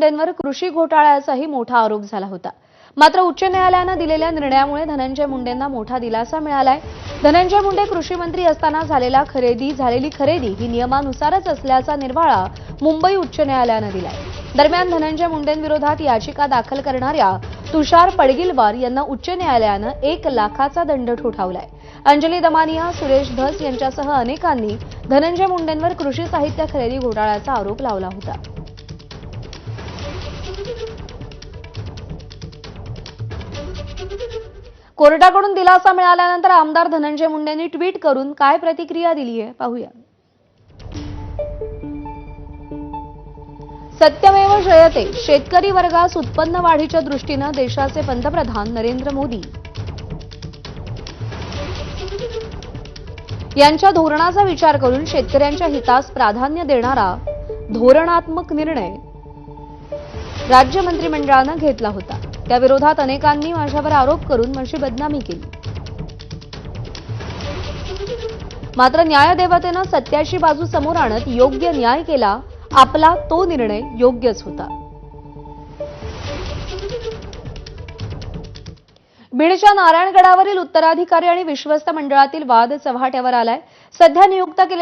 मुंडेंवर कृषी घोटाळ्याचाही मोठा आरोप झाला होता. मात्र उच्च न्यायालयानं दिलेल्या निर्णयामुळे धनंजय मुंडेंना मोठा दिलासा मिळालाय. धनंजय मुंडे कृषी मंत्री असताना झालेला खरेदी झालेली खरेदी ही नियमानुसारच असल्याचा निर्वाळा मुंबई उच्च न्यायालयानं दिलाय. दरम्यान धनंजय मुंडेंविरोधात याचिका दाखल करणाऱ्या तुषार पडगिलवार यांना उच्च न्यायालयानं एक लाखाचा दंड ठोठावलाय. अंजली दमानिया सुरेश धस यांच्यासह अनेकांनी धनंजय मुंडेंवर कृषी साहित्य खरेदी घोटाळ्याचा आरोप लावला होता. कोर्टाकडून दिलासा मिळाल्यानंतर आमदार धनंजय मुंडेंनी ट्विट करून काय प्रतिक्रिया दिली आहे पाहूया. सत्यमेव जयते. शेतकरी वर्गास उत्पन्न वाढीच्या दृष्टीनं देशाचे पंतप्रधान नरेंद्र मोदी. यांच्या धोरणाचा विचार करून शेतकऱ्यांच्या हितास प्राधान्य देणारा धोरणात्मक निर्णय राज्य मंत्रिमंडळानं घेतला होता. त्या विरोधात अनेकांनी माझ्यावर आरोप करून माझी बदनामी केली. मात्र न्यायदेवतेनं सत्याची बाजू समोर आणत योग्य न्याय केला आपला तो निर्णय योग्यच होता. बीडच्या नारायणगडावरील उत्तराधिकारी आणि विश्वस्त मंडळातील वाद चव्हाट्यावर आलाय. सध्या नियुक्त केले